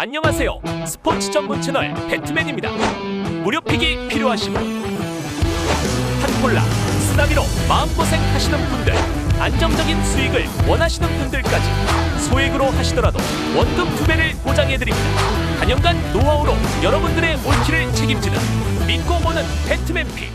안녕하세요. 스포츠 전문 채널 배트맨입니다. 무료픽이 필요하신 분, 한 콜라, 쓰나미로 마음고생 하시는 분들, 안정적인 수익을 원하시는 분들까지 소액으로 하시더라도 원금 두 배를 보장해드립니다. 단연간 노하우로 여러분들의 올킬을 책임지는 믿고 보는 배트맨픽.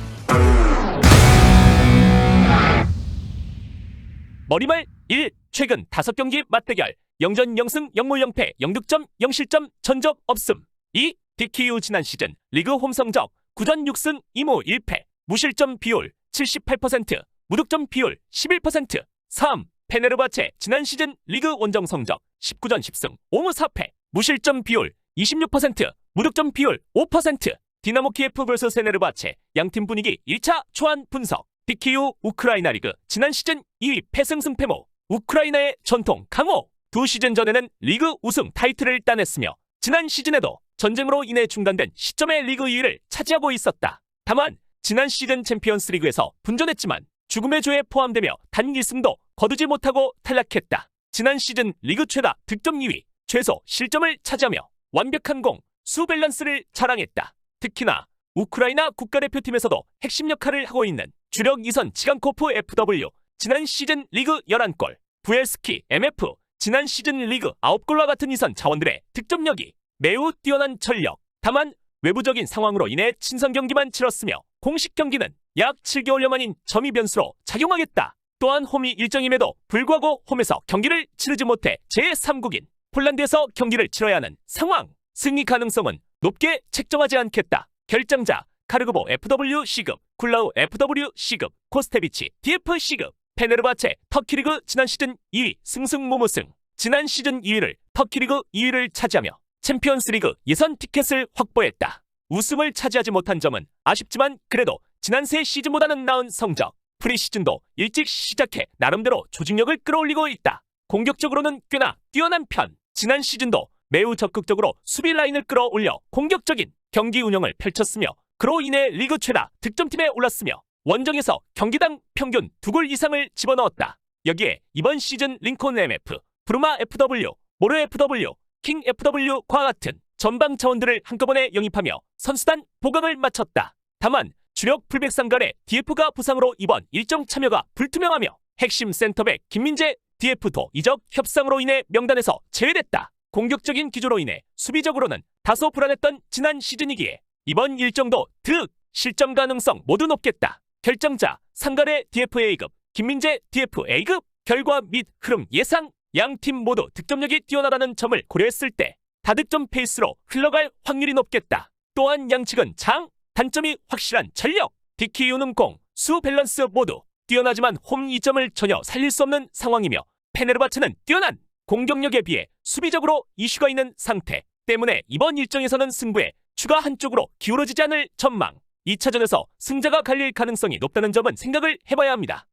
머리말 1 최근 5경기 맞대결. 0전 0승 0무 0패. 0득점 0실점 전적 없음. 2 디키유 지난 시즌 리그 홈 성적. 9전 6승 2무 1패. 무실점 비율 78% 무득점 비율 11% 3 페네르바체. 지난 시즌 리그 원정 성적. 19전 10승 5무 4패. 무실점 비율 26% 무득점 비율 5% 디나모 키예프 vs 세네르바체. 양팀 분위기 1차 초안 분석 디키유 우크라이나 리그 지난 시즌 2위 패승승패모 우크라이나의 전통 강호 두 시즌 전에는 리그 우승 타이틀을 따냈으며 지난 시즌에도 전쟁으로 인해 중단된 시점의 리그 2위를 차지하고 있었다. 다만 지난 시즌 챔피언스 리그에서 분전했지만 죽음의 조에 포함되며 단 1승도 거두지 못하고 탈락했다. 지난 시즌 리그 최다 득점 2위, 최소 실점을 차지하며 완벽한 공, 수 밸런스를 자랑했다. 특히나 우크라이나 국가대표팀에서도 핵심 역할을 하고 있는 주력 2선 치간코프 FW 지난 시즌 리그 11골, 부엘스키 MF 지난 시즌 리그 9골과 같은 2선 자원들의 득점력이 매우 뛰어난 전력. 다만 외부적인 상황으로 인해 친선 경기만 치렀으며 공식 경기는 약 7개월여 만인 점이 변수로 작용하겠다. 또한 홈이 일정임에도 불구하고 홈에서 경기를 치르지 못해 제3국인 폴란드에서 경기를 치러야 하는 상황. 승리 가능성은 높게 책정하지 않겠다. 결정자 카르그보 FW C급, 굴라우 FW C급, 코스테비치 DF C급, 페네르바체 터키리그 지난 시즌 2위 승승무무승 지난 시즌 2위를 터키리그 2위를 차지하며 챔피언스리그 예선 티켓을 확보했다. 우승을 차지하지 못한 점은 아쉽지만 그래도 지난 세 시즌보다는 나은 성적. 프리시즌도 일찍 시작해 나름대로 조직력을 끌어올리고 있다. 공격적으로는 꽤나 뛰어난 편. 지난 시즌도 매우 적극적으로 수비 라인을 끌어올려 공격적인 경기 운영을 펼쳤으며 그로 인해 리그 최다 득점팀에 올랐으며 원정에서 경기당 평균 두 골 이상을 집어넣었다. 여기에 이번 시즌 링콘 MF, 브루마 FW, 모르 FW, 킹 FW과 같은 전방 차원들을 한꺼번에 영입하며 선수단 보강을 마쳤다. 다만 주력 풀백 상간의 DF가 부상으로 이번 일정 참여가 불투명하며 핵심 센터백 김민재 DF도 이적 협상으로 인해 명단에서 제외됐다. 공격적인 기조로 인해 수비적으로는 다소 불안했던 지난 시즌이기에 이번 일정도 득 실점 가능성 모두 높겠다. 결정자 상간의 DF A급 김민재 DF A급 결과 및 흐름 예상 양 팀 모두 득점력이 뛰어나다는 점을 고려했을 때 다득점 페이스로 흘러갈 확률이 높겠다. 또한 양측은 장, 단점이 확실한 전력, 디키유는 공, 수 밸런스 모두 뛰어나지만 홈 이점을 전혀 살릴 수 없는 상황이며 페네르바체는 뛰어난 공격력에 비해 수비적으로 이슈가 있는 상태 때문에 이번 일정에서는 승부에 추가 한쪽으로 기울어지지 않을 전망. 2차전에서 승자가 갈릴 가능성이 높다는 점은 생각을 해봐야 합니다.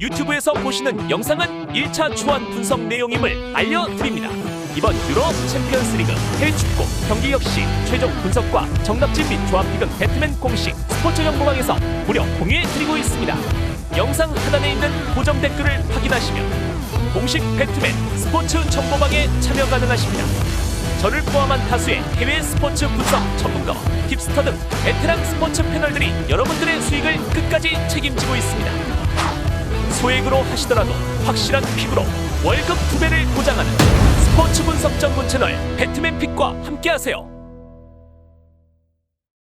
유튜브에서 보시는 영상은 1차 초안 분석 내용임을 알려드립니다. 이번 유럽 챔피언스 리그 해축구 경기 역시 최종 분석과 정답지 및 조합픽은 배트맨 공식 스포츠 정보방에서 무료 공유해드리고 있습니다. 영상 하단에 있는 고정 댓글을 확인하시면 공식 배트맨 스포츠 정보방에 참여 가능하십니다. 저를 포함한 다수의 해외 스포츠 분석 전문가와 힙스터 등 베테랑 스포츠 패널들이 여러분들의 수익을 끝까지 책임지고 있습니다. 소액으로 하시더라도 확실한 픽으로 월급 두 배를 보장하는 스포츠 분석 전문 채널 배트맨 픽과 함께하세요.